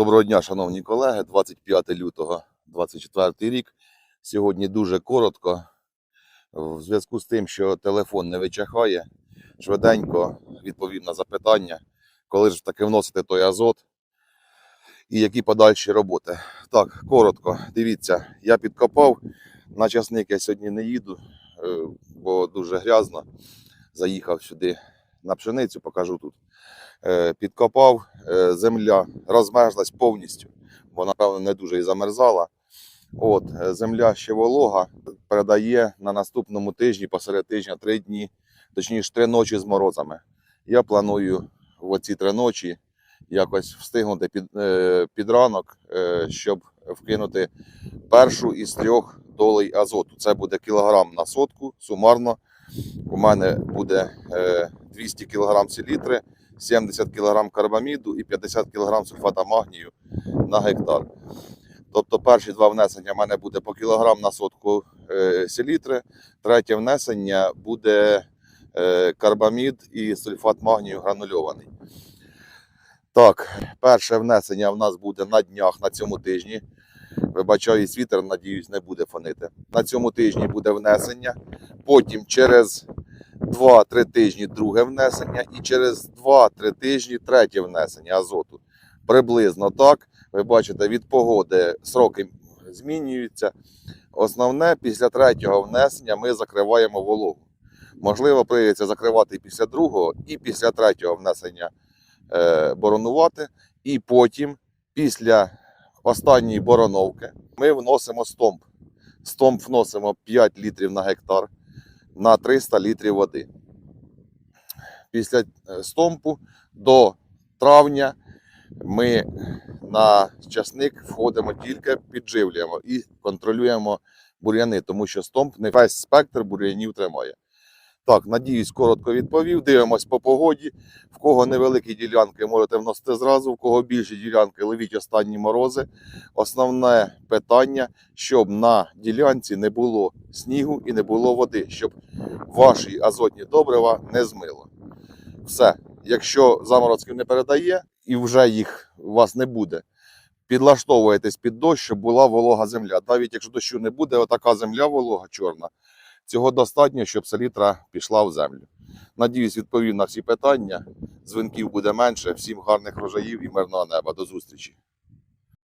Доброго дня, шановні колеги. 25 лютого 24 рік. Сьогодні дуже коротко. В зв'язку з тим, що телефон не вичахає, швиденько відповім на запитання, коли ж таки вносити той азот і які подальші роботи. Так, коротко, дивіться, я підкопав. На часник я сьогодні не їду, е, бо дуже грязно. Заїхав сюди на пшеницю, покажу тут. Е, Підкопав, е, земля розмерзлась повністю, бо, напевно, не дуже і замерзала. От, е, земля ще волога, передає на наступному тижні, посеред тижня, три дні, точніше, три ночі з морозами. Я планую в оці три ночі якось встигнути під, під ранок, щоб вкинути першу із трьох долей азоту. Це буде кілограм на сотку, сумарно. У мене буде е, 200 кг селітри, 70 кг карбаміду і 50 кг сульфата магнію на гектар. Тобто перші два внесення в мене буде по кілограм на сотку е, селітри, третє внесення буде е, карбамід і сульфат магнію гранульований. Так, перше внесення в нас буде на днях на цьому тижні. Вибачаюсь, вітер, надіюсь, не буде фонити. На цьому тижні буде внесення. Потім через 2-3 тижні друге внесення, і через 2-3 тижні третє внесення азоту. Приблизно так. Ви бачите, від погоди сроки змінюються. Основне, після третього внесення ми закриваємо вологу. Можливо, прийдеться закривати після другого, і після третього внесення е, боронувати. І потім, після останньої бороновки, ми вносимо стомп. Стомп вносимо 5 літрів на гектар на 300 літрів води. Після е, стомпу до травня ми на часник входимо тільки підживлюємо і контролюємо бур'яни, тому що стомп не весь спектр бур'янів тримає. Так, надіюсь, коротко відповів. Дивимось по погоді. В кого невеликі ділянки можете вносити зразу, в кого більші ділянки ловіть останні морози. Основне питання, щоб на ділянці не було снігу і не було води, щоб ваші азотні добрива не змило. Все. Якщо заморозків не передає і вже їх у вас не буде, підлаштовуєтесь під дощ, щоб була волога земля. Навіть якщо дощу не буде, отака земля волога чорна. Цього достатньо, щоб селітра пішла в землю. Надіюсь, відповів на всі питання. Дзвінків буде менше. Всім гарних рожаїв і мирного неба. До зустрічі.